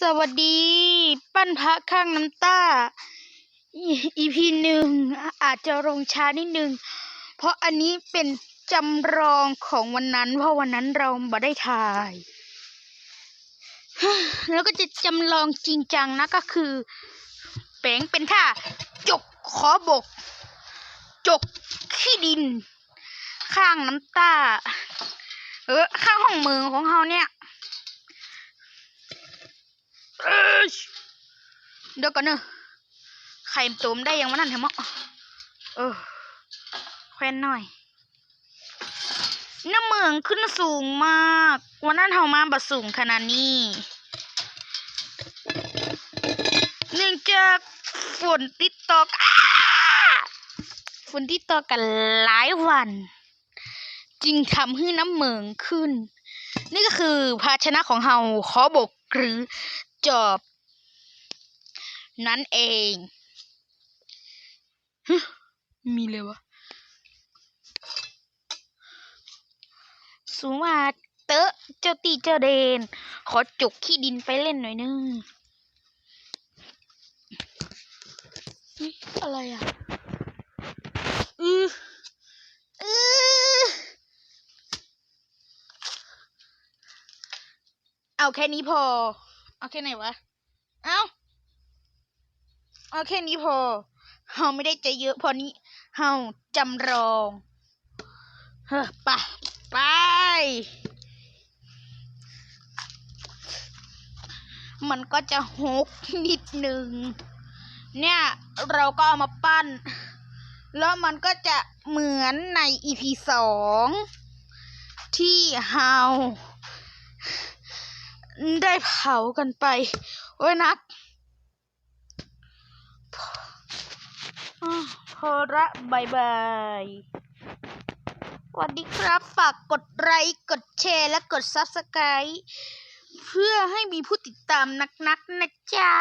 สวัสดี ปั้นพระข้างน้ำตาอีพีหนึ่งอาจจะลงช้านิดนึง เพราะอันนี้เป็นจำลองของวันนั้น เพราะวันนั้นเราไม่ได้ถ่าย แล้วก็จะจำลองจริงจังนะก็คือแปลงเป็นท่า จกขอบก จกขี้ดิน ข้างน้ำตา เออข้างห้องมือของเขาเนี่ย เอ้ยเดี๋ยวก่อนเนอะไข่ตุ่มได้ยังวันนั้นเถอมั้งเออแควนหน่อยน้ำเมืองขึ้นสูงมาก วันนั้นเฮามาบัดสูงขนาดนี้เนื่องจากฝนติดตกฝนติดต่อกันหลายวัน จึงทำให้น้ำเหมืองขึ้น นี่ก็คือภาชนะของเฮาขอบกหรือจอบ นั่นเองฮึมีเลยวะสูงมาเตอะเจ้าตีเจ้าเดน ขอจุกขี้ดินไปเล่นหน่อยนึงนี่อะไรอะ อืออือเอาแค่นี้พอ เอาแค่ไหนวะ เอา เอาแค่นี้พอเฮาไม่ได้ใจเยอะพอนี้เฮาจำลองเฮ้อไปไป มันก็จะหกนิดหนึ่ง เนี่ยเราก็เอามาปั้น แล้วมันก็จะเหมือนใน EP สองที่เฮาได้เผากันไป โอ้ยนัก พอระบายบายสวัสดีครับ ฝากกดไลค์กดแชร์และกด Subscribe เพื่อให้มีผู้ติดตามนักๆนะจ๊ะ